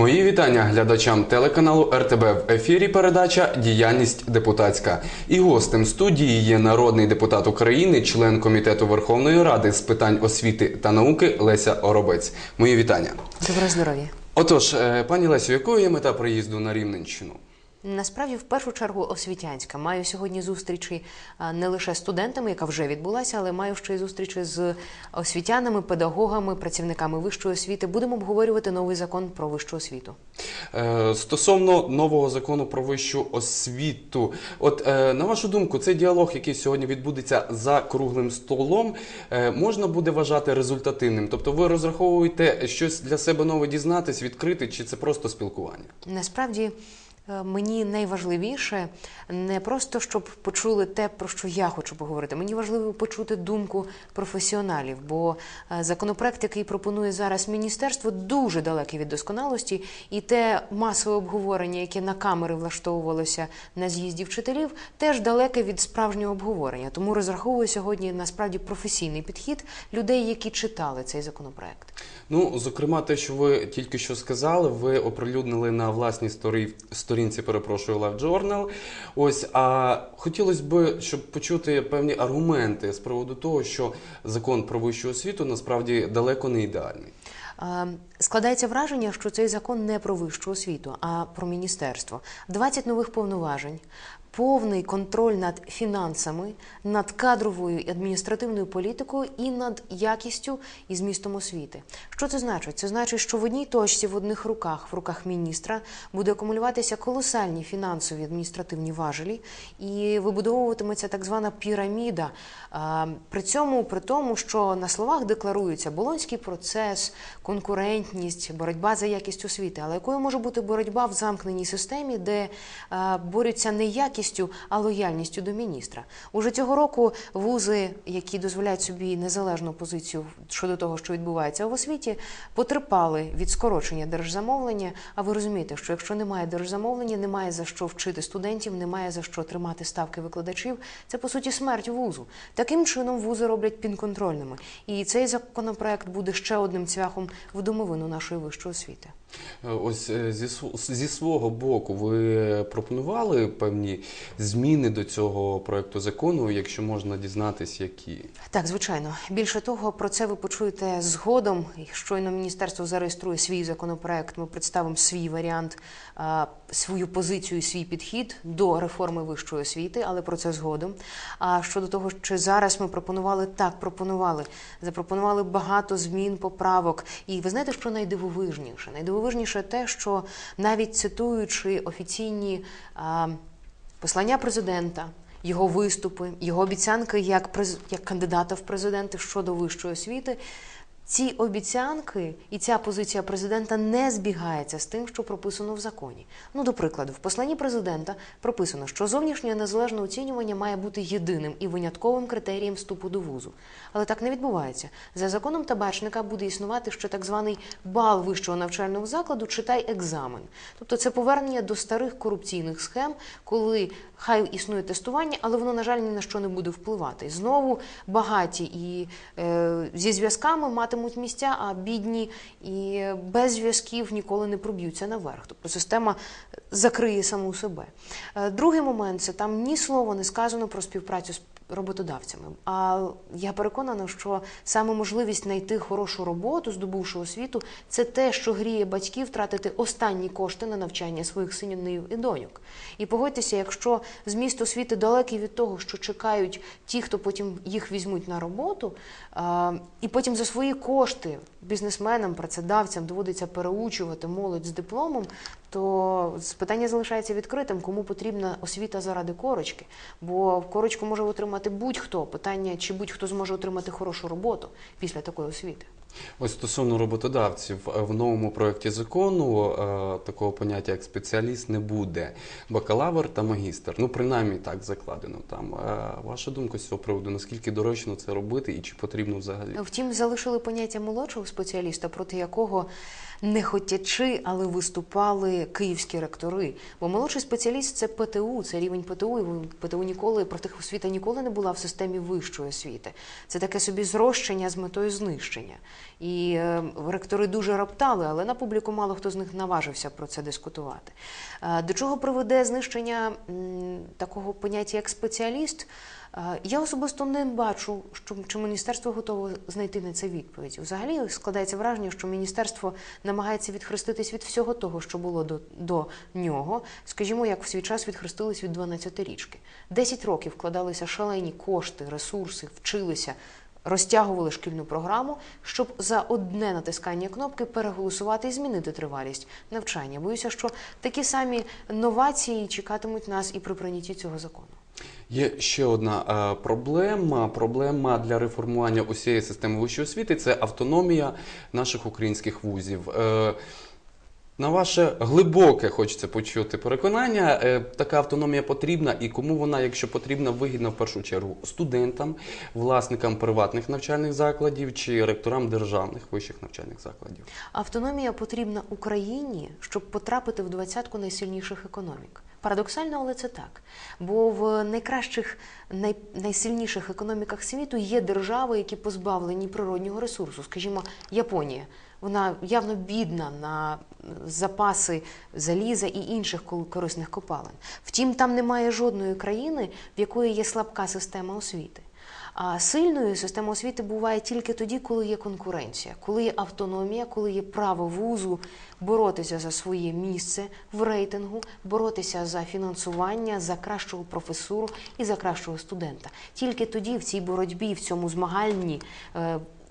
Мої вітання глядачам телеканалу РТБ в ефірі. Передача Діяльність депутатська. І гостем студії є народний депутат України, член комітету Верховної Ради з питань освіти та науки Леся Оробець. Мої вітання. Доброго здоров'я. Отож, е, пані Лесю, якою є мета приїзду на Рівненщину? Насправді, в першу чергу, освітянська. Маю сьогодні зустрічі не лише з студентами, яка вже відбулася, але маю ще й зустрічі з освітянами, педагогами, працівниками вищої освіти. Будемо обговорювати новий закон про вищу освіту. Е, Стосовно нового закону про вищу освіту, от е, на вашу думку, цей діалог, який сьогодні відбудеться за круглим столом, е, можна буде вважати результативним? Тобто, ви розраховуєте щось для себе нове дізнатись, відкрити, чи це просто спілкування? Насправді. Е, Мені найважливіше не просто щоб почули те, про що я хочу поговорити. Мені важливо почути думку професіоналів, бо е, законопроект, який пропонує зараз міністерство, дуже далекий від досконалості, і те масове обговорення, яке на камери влаштовувалося на з'їзді вчителів, теж далеке від справжнього обговорення. Тому розраховую сьогодні насправді професійний підхід людей, які читали цей законопроект. Ну, зокрема, те, що ви тільки що сказали, ви оприлюднили на власній сторі- сторінці, перепрошую, Live Journal. Ось, а хотілося б, щоб почути певні аргументи з приводу того, що закон про вищу освіту насправді далеко не ідеальний. Складається враження, що цей закон не про вищу освіту, а про міністерство. 20 нових повноважень, повний контроль над фінансами, над кадровою і адміністративною політикою і над якістю і змістом освіти. Що це значить? Це значить, що в одній точці, в одних руках, в руках міністра, буде акумулюватися колосальні фінансові адміністративні важелі, і вибудовуватиметься так звана піраміда. При цьому, при тому, що на словах декларується болонський процес, конкурентність, боротьба за якість освіти. Але якою може бути боротьба в замкненій системі, де борються не якістю, а лояльністю до міністра? Уже цього року вузи, які дозволяють собі незалежну позицію щодо того, що відбувається в освіті, потерпали від скорочення держзамовлення. А ви розумієте, що якщо немає держзамовлення, немає за що вчити студентів, немає за що тримати ставки викладачів. Це по суті смерть вузу. Таким чином вузи роблять підконтрольними. І цей законопроект буде ще одним цвяхом в домовину нашої вищої освіти. Е, Ось е, зі, зі свого боку, ви пропонували певні зміни до цього проекту закону, якщо можна дізнатись, які. Так, звичайно. Більше того, про це ви почуєте згодом. Щойно міністерство зареєструє свій законопроект. Ми представимо свій варіант, свою позицію, свій підхід до реформи вищої освіти, але про це згодом. А щодо того, чи зараз ми пропонували так, пропонували, запропонували багато змін, поправок. І ви знаєте, що найдивовижніше? Найдивовижніше те, що навіть цитуючи офіційні а, послання президента. Його виступи, його обіцянки як як кандидата в президенти щодо вищої освіти. Ці обіцянки і ця позиція президента не збігається з тим, що прописано в законі. Ну, до прикладу, в посланні президента прописано, що зовнішнє незалежне оцінювання має бути єдиним і винятковим критерієм вступу до вузу. Але так не відбувається. За законом табачника буде існувати ще так званий бал вищого навчального закладу, читай екзамен. Тобто це повернення до старих корупційних схем, коли хай існує тестування, але воно, на жаль, ні на що не буде впливати. Знову багаті і е, зі зв'язками матимуть місця, а бідні і без зв'язків ніколи не проб'ються наверх. Тобто система закриє саму себе. Е, другий момент це там ні слова не сказано про співпрацю з роботодавцями. А я переконана, що саме можливість знайти хорошу роботу, здобувши освіту, це те, що гріє батьків втратити останні кошти на навчання своїх синів і доньок. І погодьтеся, якщо зміст освіти далекий від того, що чекають ті, хто потім їх візьмуть на роботу, і потім за свої кошти бізнесменам, працедавцям доводиться переучувати молодь з дипломом, то питання залишається відкритим, кому потрібна освіта заради корочки. Бо корочку може отримати будь-хто. Питання, чи будь-хто зможе отримати хорошу роботу після такої освіти. Ось стосовно роботодавців, е, в новому проєкті закону е, такого поняття як спеціаліст не буде. Бакалавр та магістр. Ну, принаймні так закладено там. Е, Ваша думка з цього приводу, наскільки доречно це робити і чи потрібно взагалі? Втім, залишили поняття молодшого спеціаліста, проти якого не хотячи, але виступали київські ректори. Бо молодший спеціаліст це ПТУ, це рівень ПТУ. І ПТУ ніколи профтехосвіта ніколи не була в системі вищої освіти. Це таке собі зрощення з метою знищення. І е, ректори дуже роптали, але на публіку мало хто з них наважився про це дискутувати. Е, до чого приведе знищення м, такого поняття як спеціаліст? Е, Я особисто не бачу, що чи міністерство готове знайти на це відповідь. Взагалі складається враження, що міністерство намагається відхреститись від всього того, що було до, до нього. Скажімо, як в свій час відхрестились від 12-річки. Десять років вкладалися шалені кошти, ресурси, вчилися. Розтягували шкільну програму, щоб за одне натискання кнопки переголосувати і змінити тривалість навчання. Боюся, що такі самі новації чекатимуть нас і при прийнятті цього закону. Є ще одна е, проблема. Проблема для реформування усієї системи вищої освіти це автономія наших українських вузів. Е, на ваше глибоке хочеться почути переконання, е, така автономія потрібна, і кому вона, якщо потрібна, вигідна в першу чергу студентам, власникам приватних навчальних закладів чи ректорам державних вищих навчальних закладів. Автономія потрібна Україні, щоб потрапити в двадцятку найсильніших економік. Парадоксально, але це так. Бо в найкращих, най, найсильніших економіках світу є держави, які позбавлені природнього ресурсу. Скажімо, Японія. Вона явно бідна на запаси заліза і інших корисних копалин. Втім, там немає жодної країни, в якої є слабка система освіти. А сильною система освіти буває тільки тоді, коли є конкуренція, коли є автономія, коли є право вузу боротися за своє місце в рейтингу, боротися за фінансування, за кращого професуру і за кращого студента. Тільки тоді в цій боротьбі, в цьому змагальні.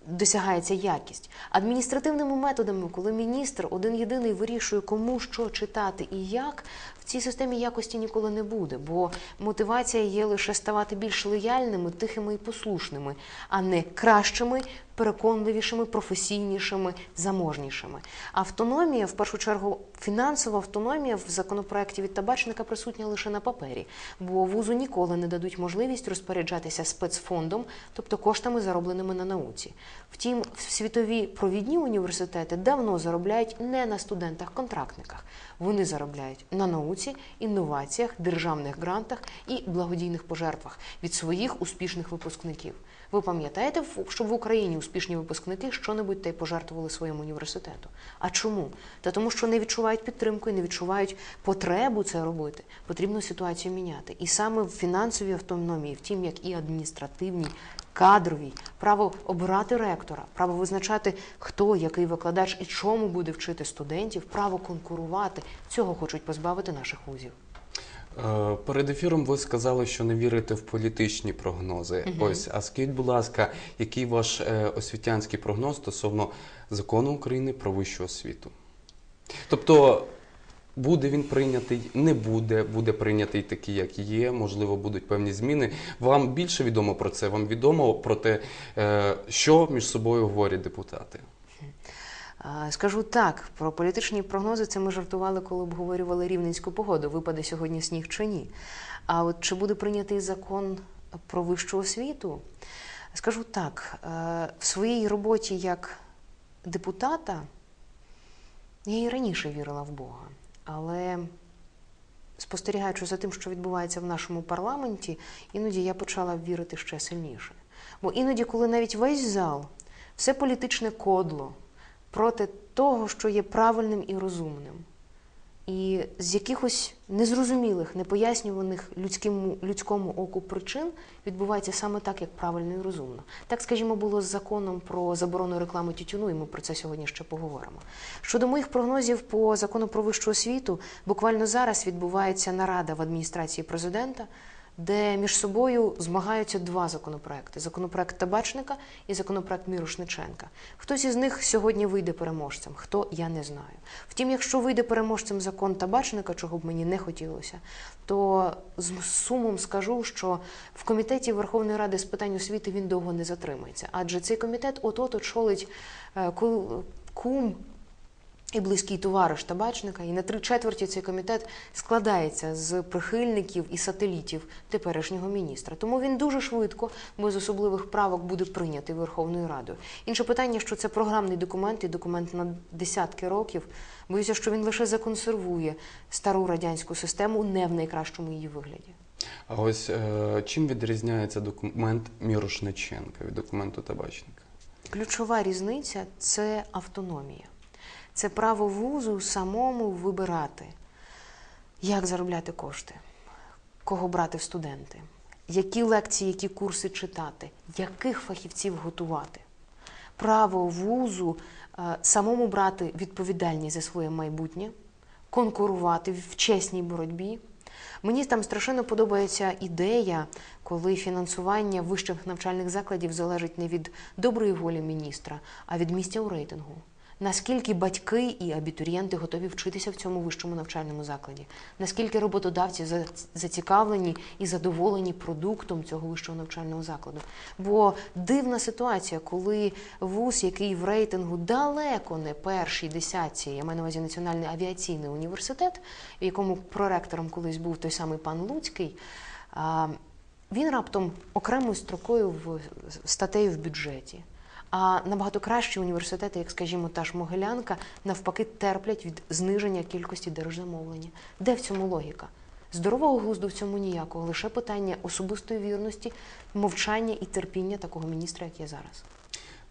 Досягається якість. Адміністративними методами, коли міністр один єдиний вирішує, кому що читати і як, цій системі якості ніколи не буде, бо мотивація є лише ставати більш лояльними, тихими і послушними, а не кращими, переконливішими, професійнішими, заможнішими. Автономія, в першу чергу, фінансова автономія в законопроекті від табачника присутня лише на папері, бо вузу ніколи не дадуть можливість розпоряджатися спецфондом, тобто коштами, заробленими на науці. Втім, світові провідні університети давно заробляють не на студентах-контрактниках. Вони заробляють на науці, інноваціях, державних грантах і благодійних пожертвах від своїх успішних випускників. Ви пам'ятаєте, в- що в Україні успішні випускники щонебудь та й пожертвували своєму університету? А чому? Та тому, що не відчувають підтримку і не відчувають потребу це робити. Потрібно ситуацію міняти. І саме в фінансовій автономії, втім, як і адміністративній, кадровій, право обирати ректора, право визначати, хто який викладач і чому буде вчити студентів, право конкурувати. Цього хочуть позбавити наших вузів. Е, Перед ефіром ви сказали, що не вірите в політичні прогнози. Ось, а скажіть, будь ласка, який ваш е, освітянський прогноз стосовно закону України про вищу освіту? Тобто, буде він прийнятий, не буде, буде прийнятий такий, як є, можливо, будуть певні зміни. Вам більше відомо про це? Вам відомо про те, е, що між собою говорять депутати? Скажу так, про політичні прогнози це ми жартували, коли обговорювали рівненську погоду, випаде сьогодні сніг чи ні. А от чи буде прийнятий закон про вищу освіту? Скажу так, е, в своїй роботі як депутата я і раніше вірила в Бога, але спостерігаючи за тим, що відбувається в нашому парламенті, іноді я почала вірити ще сильніше. Бо іноді, коли навіть весь зал, все політичне кодло проти того, що є правильним і розумним, і з якихось незрозумілих, непояснюваних людському, людському оку причин відбувається саме так, як правильно і розумно. Так, скажімо, було з законом про заборону реклами тютюну, і ми про це сьогодні ще поговоримо. Щодо моїх прогнозів по закону про вищу освіту, буквально зараз відбувається нарада в адміністрації президента. Де між собою змагаються два законопроекти: законопроект табачника і законопроект Мірошниченка. Хтось із них сьогодні вийде переможцем, хто я не знаю. Втім, якщо вийде переможцем закон табачника, чого б мені не хотілося, то з сумом скажу, що в комітеті Верховної Ради з питань освіти він довго не затримається, адже цей комітет от-от очолить е, кум і близький товариш табачника, і на три четверті цей комітет складається з прихильників і сателітів теперішнього міністра. Тому він дуже швидко, без особливих правок, буде прийнятий Верховною Радою. Інше питання, що це програмний документ і документ на десятки років. Боюся, що він лише законсервує стару радянську систему не в найкращому її вигляді. А ось е, чим відрізняється документ Мірошниченка від документу табачника? Ключова різниця це автономія. Це право вузу самому вибирати, як заробляти кошти, кого брати в студенти, які лекції, які курси читати, яких фахівців готувати. Право вузу е, самому брати відповідальність за своє майбутнє, конкурувати в чесній боротьбі. Мені там страшенно подобається ідея, коли фінансування вищих навчальних закладів залежить не від доброї волі міністра, а від місця у рейтингу. Наскільки батьки і абітурієнти готові вчитися в цьому вищому навчальному закладі? Наскільки роботодавці зацікавлені і задоволені продуктом цього вищого навчального закладу? Бо дивна ситуація, коли вуз, який в рейтингу далеко не першій десятці, я маю на увазі Національний авіаційний університет, в якому проректором колись був той самий пан Луцький. Він раптом окремою строкою в статтею в бюджеті. А набагато кращі університети, як, скажімо, та ж Могилянка, навпаки, терплять від зниження кількості держзамовлення. Де в цьому логіка? Здорового глузду в цьому ніякого, лише питання особистої вірності, мовчання і терпіння такого міністра, як є зараз.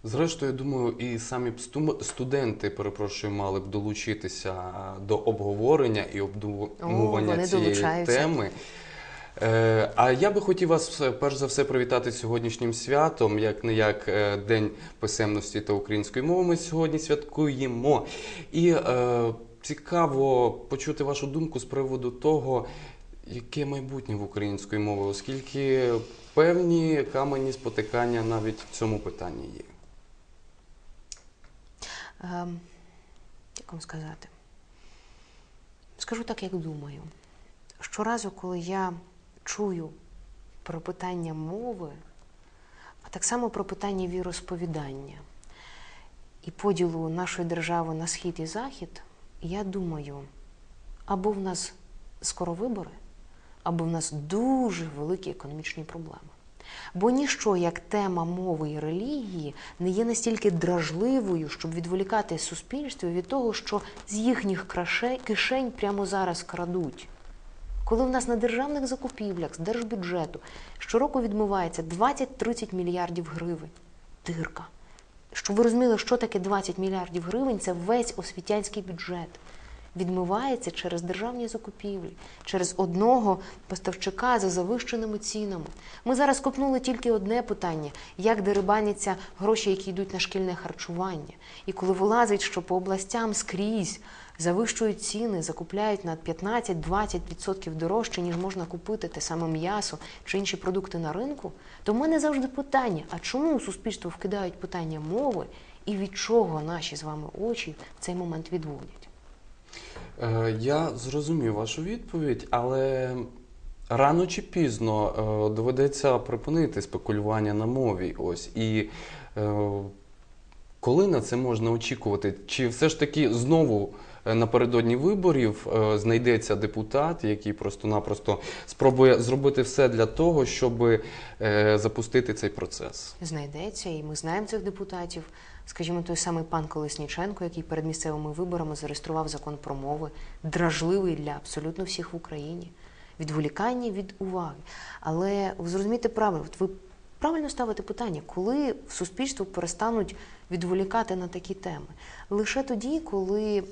Зрештою, я думаю, і самі б студенти, перепрошую, мали б долучитися до обговорення і обдумування цієї долучаються. теми. Е, А я би хотів вас перш за все привітати сьогоднішнім святом, як не як е, День писемності та української мови. Ми сьогодні святкуємо. І е, цікаво почути вашу думку з приводу того, яке майбутнє в української мови, оскільки певні камені спотикання навіть в цьому питанні є. Ем, як вам сказати? Скажу так, як думаю. Щоразу, коли я чую про питання мови, а так само про питання віросповідання і поділу нашої держави на схід і захід, я думаю, або в нас скоро вибори, або в нас дуже великі економічні проблеми. Бо ніщо, як тема мови і релігії, не є настільки дражливою, щоб відволікати суспільство від того, що з їхніх кишень прямо зараз крадуть. Коли в нас на державних закупівлях з держбюджету щороку відмивається 20-30 мільярдів гривень, дирка. Щоб ви розуміли, що таке 20 мільярдів гривень, це весь освітянський бюджет. Відмивається через державні закупівлі, через одного поставщика за завищеними цінами. Ми зараз копнули тільки одне питання: як дерибаняться гроші, які йдуть на шкільне харчування. І коли вилазить, що по областям скрізь завищують ціни, закупляють на 15-20% дорожче, ніж можна купити те саме м'ясо чи інші продукти на ринку, то в мене завжди питання: а чому у суспільство вкидають питання мови і від чого наші з вами очі в цей момент відводять? Е, Я зрозумів вашу відповідь, але рано чи пізно е, доведеться припинити спекулювання на мові. Ось і е, коли на це можна очікувати? Чи все ж таки знову напередодні виборів е, знайдеться депутат, який просто-напросто спробує зробити все для того, щоб е, запустити цей процес? знайдеться, і ми знаємо цих депутатів. Скажімо, той самий пан Колесніченко, який перед місцевими виборами зареєстрував закон про мови, дражливий для абсолютно всіх в Україні, відволікання від уваги. Але ви зрозумієте правильно, от ви правильно ставите питання, коли в суспільство перестануть відволікати на такі теми? Лише тоді, коли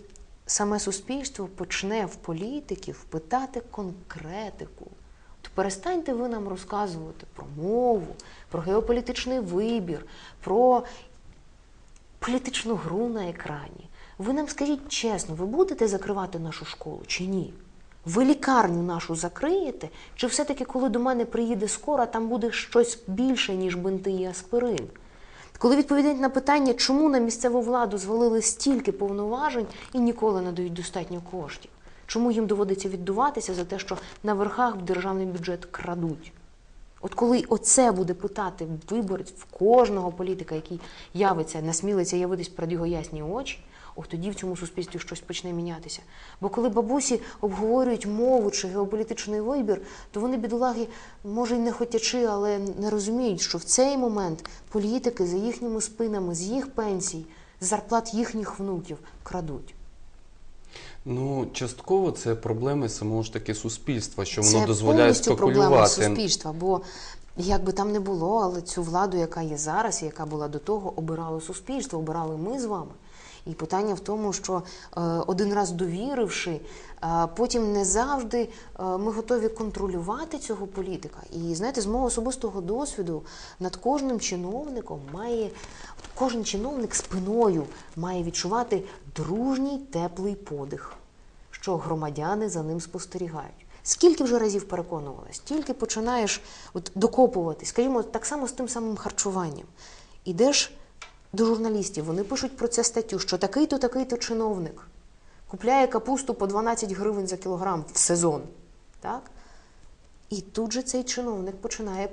саме суспільство почне в політиків питати конкретику. То перестаньте ви нам розказувати про мову, про геополітичний вибір, про політичну гру на екрані. Ви нам скажіть чесно, ви будете закривати нашу школу чи ні? Ви лікарню нашу закриєте? Чи все-таки, коли до мене приїде скоро, там буде щось більше, ніж бинти і аспирин? Коли відповідають на питання, чому на місцеву владу звалили стільки повноважень і ніколи не дають достатньо коштів? Чому їм доводиться віддуватися за те, що на верхах державний бюджет крадуть? От коли оце буде питати виборець в кожного політика, який явиться, насмілиться явитись перед його ясні очі, от тоді в цьому суспільстві щось почне мінятися. Бо коли бабусі обговорюють мову чи геополітичний вибір, то вони, бідолаги, може й не хотячи, але не розуміють, що в цей момент політики за їхніми спинами, з їх пенсій, з зарплат їхніх внуків крадуть. Ну, частково це проблеми самого ж таки суспільства, що воно Це дозволяє повністю проблема суспільства, бо як би там не було, але цю владу, яка є зараз, і яка була до того, обирало суспільство, обирали ми з вами. І питання в тому, що е, один раз довіривши, е, потім не завжди е, ми готові контролювати цього політика. І знаєте, з мого особистого досвіду над кожним чиновником має кожен чиновник спиною має відчувати дружній теплий подих що громадяни за ним спостерігають. Скільки вже разів переконувалась, тільки починаєш от докопуватись, скажімо, так само з тим самим харчуванням. Ідеш до журналістів, вони пишуть про це статтю, що такий-то, такий-то чиновник купляє капусту по 12 гривень за кілограм в сезон. Так? І тут же цей чиновник починає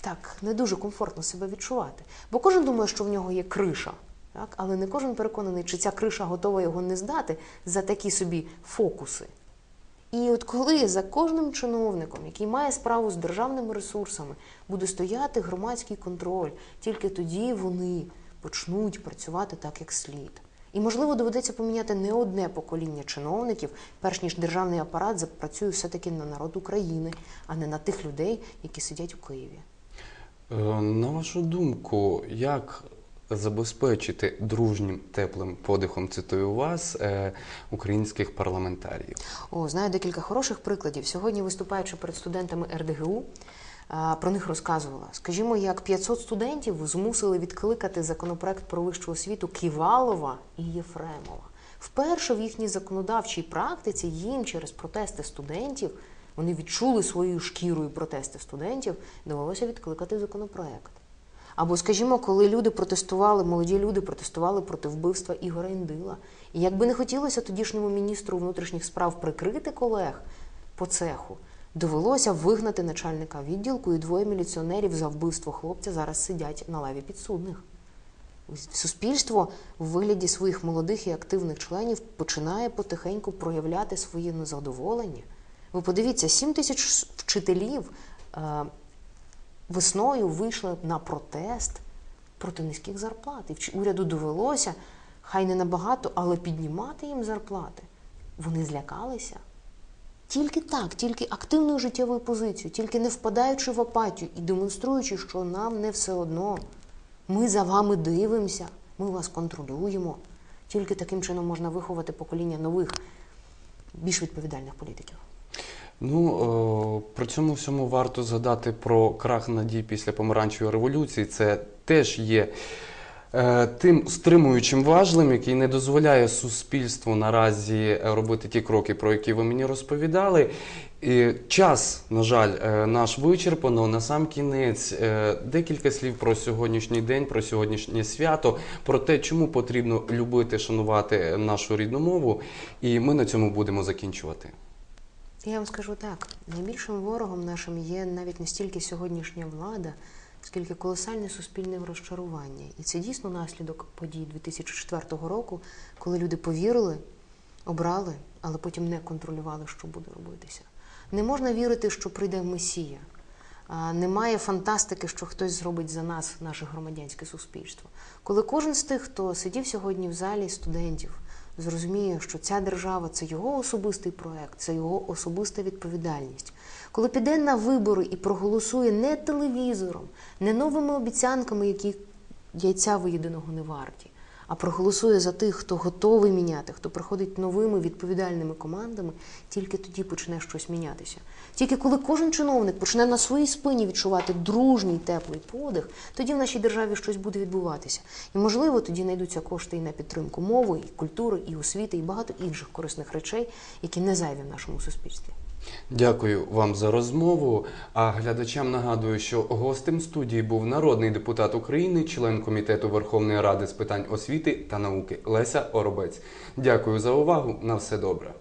так не дуже комфортно себе відчувати. Бо кожен думає, що в нього є криша. Так? Але не кожен переконаний, чи ця криша готова його не здати за такі собі фокуси. І от коли за кожним чиновником, який має справу з державними ресурсами, буде стояти громадський контроль, тільки тоді вони почнуть працювати так, як слід. І, можливо, доведеться поміняти не одне покоління чиновників, перш ніж державний апарат запрацює все-таки на народ України, а не на тих людей, які сидять у Києві. Е, На вашу думку, як забезпечити дружнім теплим подихом, цитую вас, е, українських парламентаріїв? О, знаю декілька хороших прикладів. Сьогодні, виступаючи перед студентами РДГУ, про них розказувала. Скажімо, як 500 студентів змусили відкликати законопроект про вищу освіту Ківалова і Єфремова. Вперше в їхній законодавчій практиці їм через протести студентів вони відчули своєю шкірою протести студентів, довелося відкликати законопроект. Або, скажімо, коли люди протестували, молоді люди протестували проти вбивства Ігоря Індила. І якби не хотілося тодішньому міністру внутрішніх справ прикрити колег по цеху, довелося вигнати начальника відділку, і двоє міліціонерів за вбивство хлопця зараз сидять на лаві підсудних. Суспільство в вигляді своїх молодих і активних членів починає потихеньку проявляти своє незадоволення. Ви подивіться, 7 тисяч вчителів е, весною вийшли на протест проти низьких зарплат. І уряду довелося, хай не набагато, але піднімати їм зарплати. Вони злякалися. Тільки так, тільки активною життєвою позицією, тільки не впадаючи в апатію і демонструючи, що нам не все одно. Ми за вами дивимося, ми вас контролюємо. Тільки таким чином можна виховати покоління нових, більш відповідальних політиків. Ну, о, при цьому всьому варто згадати про крах надій після помаранчевої революції. Це теж є е, тим стримуючим важлем, який не дозволяє суспільству наразі е, робити ті кроки, про які ви мені розповідали. І час, на жаль, е, наш вичерпано. На сам кінець е, декілька слів про сьогоднішній день, про сьогоднішнє свято, про те, чому потрібно любити, шанувати нашу рідну мову. І ми на цьому будемо закінчувати. Я вам скажу так: найбільшим ворогом нашим є навіть не стільки сьогоднішня влада, скільки колосальне суспільне розчарування. І це дійсно наслідок подій 2004 року, коли люди повірили, обрали, але потім не контролювали, що буде робитися. Не можна вірити, що прийде Месія. Немає фантастики, що хтось зробить за нас, наше громадянське суспільство. Коли кожен з тих, хто сидів сьогодні в залі студентів, зрозуміє, що ця держава це його особистий проект, це його особиста відповідальність. Коли піде на вибори і проголосує не телевізором, не новими обіцянками, які яйця виєдиного не варті, а проголосує за тих, хто готовий міняти, хто приходить новими відповідальними командами, тільки тоді почне щось мінятися. Тільки коли кожен чиновник почне на своїй спині відчувати дружній теплий подих, тоді в нашій державі щось буде відбуватися. І можливо тоді знайдуться кошти і на підтримку мови, і культури, і освіти, і багато інших корисних речей, які не зайві в нашому суспільстві. Дякую вам за розмову. А глядачам нагадую, що гостем студії був народний депутат України, член комітету Верховної Ради з питань освіти та науки Леся Оробець. Дякую за увагу. На все добре.